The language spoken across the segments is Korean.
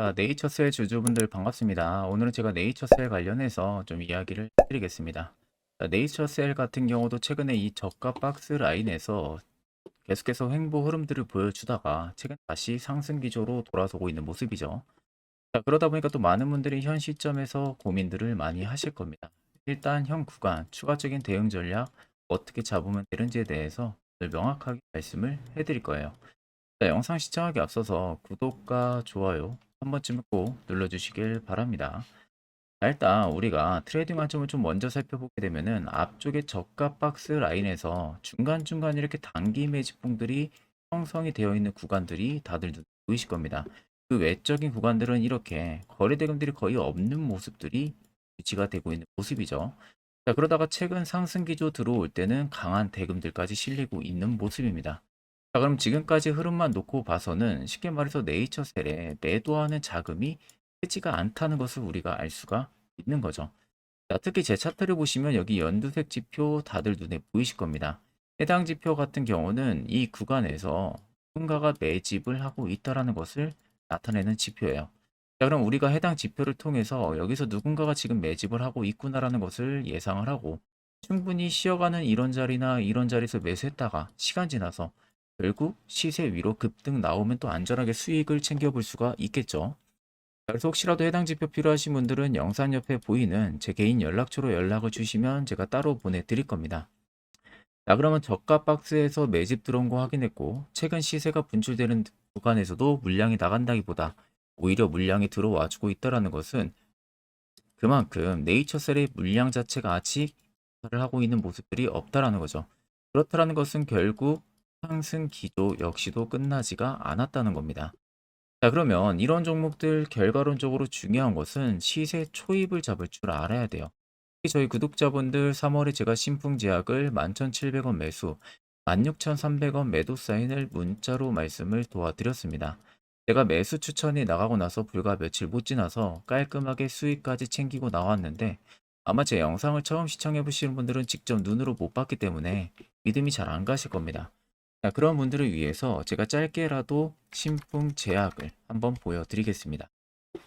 자, 네이처셀 주주분들 반갑습니다. 오늘은 제가 네이처셀 관련해서 좀 이야기를 해드리겠습니다. 자, 네이처셀 같은 경우도 최근에 이 저가 박스 라인에서 계속해서 횡보 흐름들을 보여주다가 최근 다시 상승 기조로 돌아서고 있는 모습이죠. 자, 그러다 보니까 또 많은 분들이 현 시점에서 고민들을 많이 하실 겁니다. 일단 현 구간 추가적인 대응 전략 어떻게 잡으면 되는지에 대해서 명확하게 말씀을 해드릴 거예요. 자, 영상 시청하기 앞서서 구독과 좋아요 한 번쯤 꼭 눌러주시길 바랍니다. 자, 일단 우리가 트레이딩 관점을 좀 먼저 살펴보게 되면은 앞쪽에 저가 박스 라인에서 중간중간 이렇게 단기 매집봉들이 형성이 되어 있는 구간들이 다들 보이실 겁니다. 그 외적인 구간들은 이렇게 거래 대금들이 거의 없는 모습들이 유지가 되고 있는 모습이죠. 자, 그러다가 최근 상승 기조 들어올 때는 강한 대금들까지 실리고 있는 모습입니다. 자, 그럼 지금까지 흐름만 놓고 봐서는 쉽게 말해서 네이처 셀에 매도하는 자금이 크지가 않다는 것을 우리가 알 수가 있는 거죠. 자, 특히 제 차트를 보시면 여기 연두색 지표 다들 눈에 보이실 겁니다. 해당 지표 같은 경우는 이 구간에서 누군가가 매집을 하고 있다라는 것을 나타내는 지표예요. 자, 그럼 우리가 해당 지표를 통해서 여기서 누군가가 지금 매집을 하고 있구나라는 것을 예상을 하고 충분히 쉬어가는 이런 자리나 이런 자리에서 매수했다가 시간 지나서 결국 시세 위로 급등 나오면 또 안전하게 수익을 챙겨볼 수가 있겠죠. 그래서 혹시라도 해당 지표 필요하신 분들은 영상 옆에 보이는 제 개인 연락처로 연락을 주시면 제가 따로 보내드릴 겁니다. 자, 그러면 저가 박스에서 매집 들어온 거 확인했고, 최근 시세가 분출되는 구간에서도 물량이 나간다기보다 오히려 물량이 들어와 주고 있다는 것은 그만큼 네이처셀의 물량 자체가 아직 를 하고 있는 모습들이 없다라는 거죠. 그렇다라는 것은 결국 상승 기조 역시도 끝나지가 않았다는 겁니다. 자, 그러면 이런 종목들 결과론적으로 중요한 것은 시세 초입을 잡을 줄 알아야 돼요. 특히 저희 구독자분들 3월에 제가 신풍 제약을 11,700원 매수, 16,300원 매도 사인을 문자로 말씀을 도와드렸습니다. 제가 매수 추천이 나가고 나서 불과 며칠 못 지나서 깔끔하게 수익까지 챙기고 나왔는데 아마 제 영상을 처음 시청해 보시는 분들은 직접 눈으로 못 봤기 때문에 믿음이 잘 안 가실 겁니다. 자, 그런 분들을 위해서 제가 짧게라도 신풍 제약을 한번 보여드리겠습니다.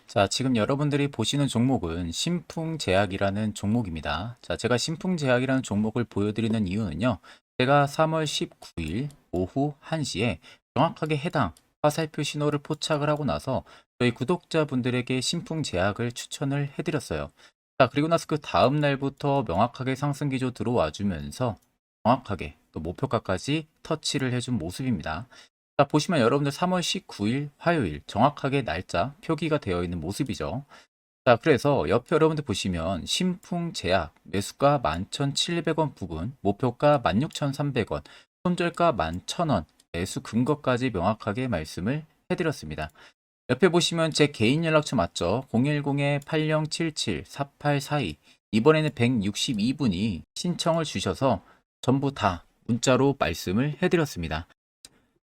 자, 지금 여러분들이 보시는 종목은 신풍 제약이라는 종목입니다. 자, 제가 신풍 제약이라는 종목을 보여드리는 이유는요. 제가 3월 19일 오후 1시에 정확하게 해당 화살표 신호를 포착을 하고 나서 저희 구독자분들에게 신풍 제약을 추천을 해드렸어요. 자, 그리고 나서 그 다음 날부터 명확하게 상승 기조 들어와 주면서 정확하게 또 목표가까지 터치를 해준 모습입니다. 자, 보시면 여러분들 3월 19일 화요일 정확하게 날짜 표기가 되어 있는 모습이죠. 자, 그래서 옆에 여러분들 보시면 신풍 제약 매수가 11,700원 부근, 목표가 16,300원, 손절가 11,000원, 매수 근거까지 명확하게 말씀을 해드렸습니다. 옆에 보시면 제 개인 연락처 맞죠? 010-8077-4842 이번에는 162분이 신청을 주셔서 전부 다 문자로 말씀을 해드렸습니다.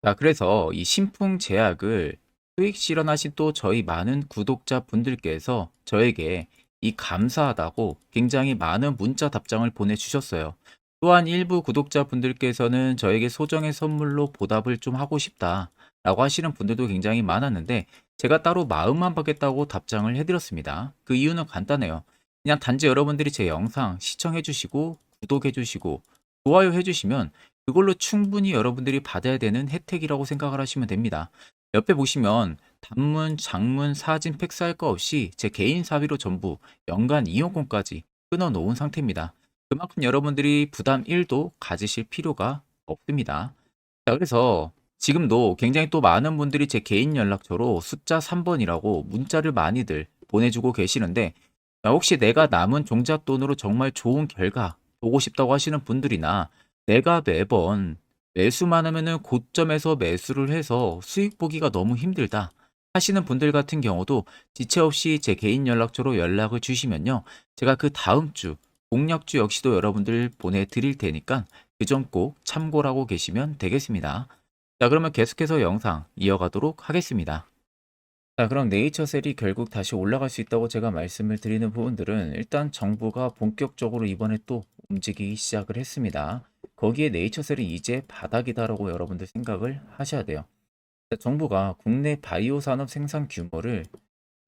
자, 그래서 이 신풍 제약을 수익 실현하신 또 저희 많은 구독자 분들께서 저에게 이 감사하다고 굉장히 많은 문자 답장을 보내주셨어요. 또한 일부 구독자 분들께서는 저에게 소정의 선물로 보답을 좀 하고 싶다 라고 하시는 분들도 굉장히 많았는데 제가 따로 마음만 받겠다고 답장을 해드렸습니다. 그 이유는 간단해요. 그냥 단지 여러분들이 제 영상 시청해주시고 구독해주시고 좋아요 해주시면 그걸로 충분히 여러분들이 받아야 되는 혜택이라고 생각을 하시면 됩니다. 옆에 보시면 단문, 장문, 사진, 팩스 할 거 없이 제 개인 사비로 전부 연간 이용권까지 끊어 놓은 상태입니다. 그만큼 여러분들이 부담 1도 가지실 필요가 없습니다. 자, 그래서 지금도 굉장히 또 많은 분들이 제 개인 연락처로 숫자 3번이라고 문자를 많이들 보내주고 계시는데 자, 혹시 내가 남은 종잣돈으로 정말 좋은 결과 보고 싶다고 하시는 분들이나 내가 매번 매수만 하면은 고점에서 매수를 해서 수익 보기가 너무 힘들다 하시는 분들 같은 경우도 지체 없이 제 개인 연락처로 연락을 주시면요. 제가 그 다음 주 공략주 역시도 여러분들 보내드릴 테니까 그 점 꼭 참고를 하고 계시면 되겠습니다. 자, 그러면 계속해서 영상 이어가도록 하겠습니다. 자, 그럼 네이처셀이 결국 다시 올라갈 수 있다고 제가 말씀을 드리는 부분들은 일단 정부가 본격적으로 이번에 또 움직이기 시작을 했습니다. 거기에 네이처셀이 이제 바닥이다라고 여러분들 생각을 하셔야 돼요. 자, 정부가 국내 바이오 산업 생산 규모를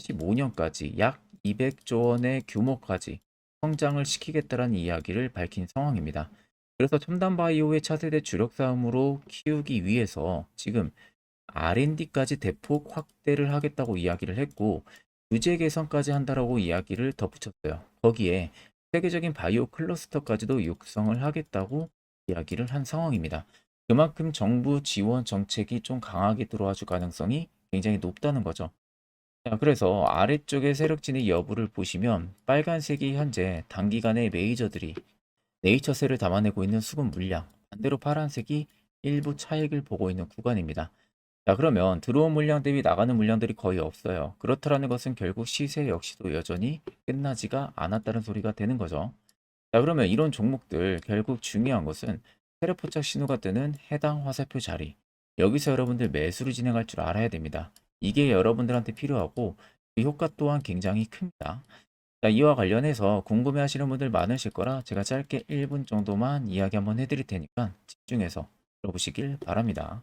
2035년까지 약 200조 원의 규모까지 성장을 시키겠다라는 이야기를 밝힌 상황입니다. 그래서 첨단 바이오의 차세대 주력 사업으로 키우기 위해서 지금 R&D까지 대폭 확대를 하겠다고 이야기를 했고 규제 개선까지 한다라고 이야기를 덧붙였어요. 거기에 세계적인 바이오 클러스터까지도 육성을 하겠다고 이야기를 한 상황입니다. 그만큼 정부 지원 정책이 좀 강하게 들어와 줄 가능성이 굉장히 높다는 거죠. 자, 그래서 아래쪽의 세력진의 여부를 보시면 빨간색이 현재 단기간에 메이저들이 네이처셀을 담아내고 있는 수급 물량, 반대로 파란색이 일부 차익을 보고 있는 구간입니다. 자, 그러면 들어온 물량 대비 나가는 물량들이 거의 없어요. 그렇다라는 것은 결국 시세 역시도 여전히 끝나지가 않았다는 소리가 되는 거죠. 자, 그러면 이런 종목들 결국 중요한 것은 세력 포착 신호가 뜨는 해당 화살표 자리. 여기서 여러분들 매수를 진행할 줄 알아야 됩니다. 이게 여러분들한테 필요하고 그 효과 또한 굉장히 큽니다. 자, 이와 관련해서 궁금해 하시는 분들 많으실 거라 제가 짧게 1분 정도만 이야기 한번 해드릴 테니까 집중해서 들어보시길 바랍니다.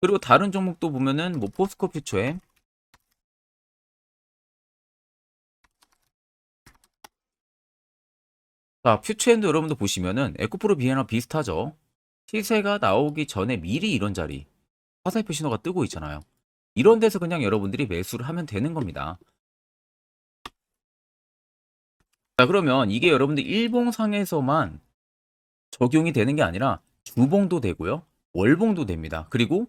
그리고 다른 종목도 보면은 뭐 포스코 퓨처에 자, 퓨처엔도 여러분들 보시면은 에코프로 비에나 비슷하죠. 시세가 나오기 전에 미리 이런 자리 화살표 신호가 뜨고 있잖아요. 이런 데서 그냥 여러분들이 매수를 하면 되는 겁니다. 자, 그러면 이게 여러분들 일봉상에서만 적용이 되는 게 아니라 주봉도 되고요. 월봉도 됩니다. 그리고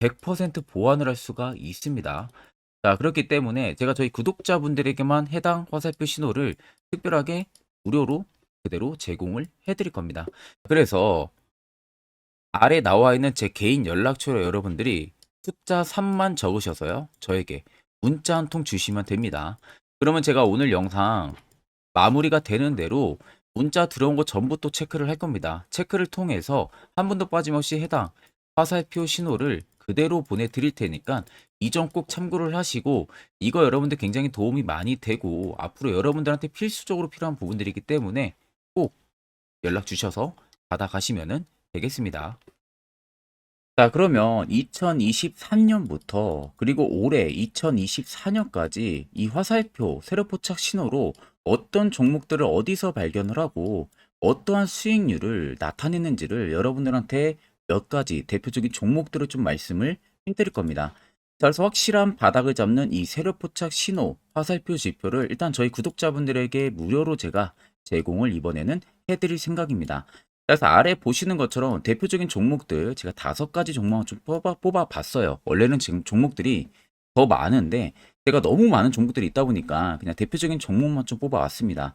100% 보완을 할 수가 있습니다. 자, 그렇기 때문에 제가 저희 구독자분들에게만 해당 화살표 신호를 특별하게 무료로 그대로 제공을 해드릴 겁니다. 그래서 아래 나와 있는 제 개인 연락처로 여러분들이 숫자 3만 적으셔서요. 저에게 문자 한 통 주시면 됩니다. 그러면 제가 오늘 영상 마무리가 되는 대로 문자 들어온 거 전부 또 체크를 할 겁니다. 체크를 통해서 한 분도 빠짐없이 해당 화살표 신호를 그대로 보내드릴 테니까 이 점 꼭 참고를 하시고 이거 여러분들 굉장히 도움이 많이 되고 앞으로 여러분들한테 필수적으로 필요한 부분들이기 때문에 꼭 연락 주셔서 받아가시면 되겠습니다. 자, 그러면 2023년부터 그리고 올해 2024년까지 이 화살표 세력 포착 신호로 어떤 종목들을 어디서 발견을 하고 어떠한 수익률을 나타내는지를 여러분들한테 몇 가지 대표적인 종목들을 좀 말씀을 해드릴 겁니다. 자, 그래서 확실한 바닥을 잡는 이 세력 포착 신호 화살표 지표를 일단 저희 구독자분들에게 무료로 제가 제공을 이번에는 해드릴 생각입니다. 그래서 아래 보시는 것처럼 대표적인 종목들 제가 다섯 가지 종목을 좀 뽑아, 뽑아 봤어요. 원래는 지금 종목들이 더 많은데 제가 너무 많은 종목들이 있다 보니까 그냥 대표적인 종목만 좀 뽑아 왔습니다.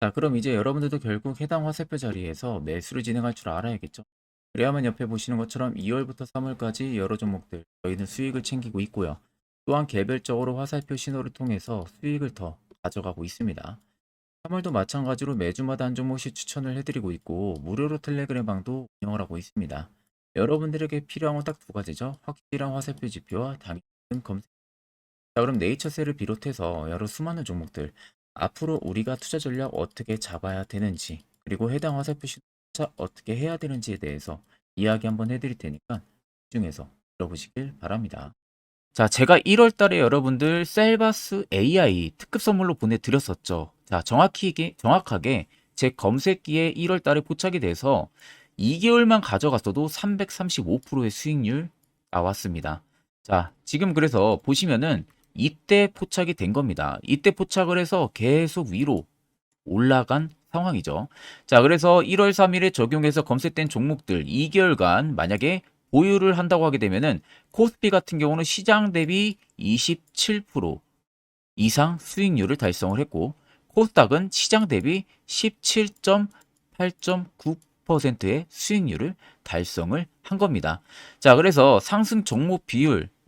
자, 그럼 이제 여러분들도 결국 해당 화살표 자리에서 매수를 진행할 줄 알아야겠죠. 그래야만 옆에 보시는 것처럼 2월부터 3월까지 여러 종목들 저희는 수익을 챙기고 있고요. 또한 개별적으로 화살표 신호를 통해서 수익을 더 가져가고 있습니다. 3월도 마찬가지로 매주마다 한 종목씩 추천을 해드리고 있고 무료로 텔레그램 방도 운영을 하고 있습니다. 여러분들에게 필요한 건 딱 두 가지죠. 확실한 화살표 지표와 당일 검색. 자 그럼 네이처셀을 비롯해서 여러 수많은 종목들 앞으로 우리가 투자 전략 어떻게 잡아야 되는지 그리고 해당 화살표 투자 어떻게 해야 되는지에 대해서 이야기 한번 해드릴 테니까 집중해서 들어보시길 바랍니다. 자, 제가 1월 달에 여러분들 셀바스 AI 특급 선물로 보내드렸었죠. 자, 정확히, 정확하게 제 검색기에 1월 달에 포착이 돼서 2개월만 가져갔어도 335%의 수익률 나왔습니다. 자, 지금 그래서 보시면은 이때 포착이 된 겁니다. 이때 포착을 해서 계속 위로 올라간 상황이죠. 자, 그래서 1월 3일에 적용해서 검색된 종목들 2개월간 만약에 보유를 한다고 하게 되면은 코스피 같은 경우는 시장 대비 27% 이상 수익률을 달성을 했고 코스닥은 시장 대비 17.8.9%의 수익률을 달성을 한 겁니다. 자, 그래서 상승 종목 비율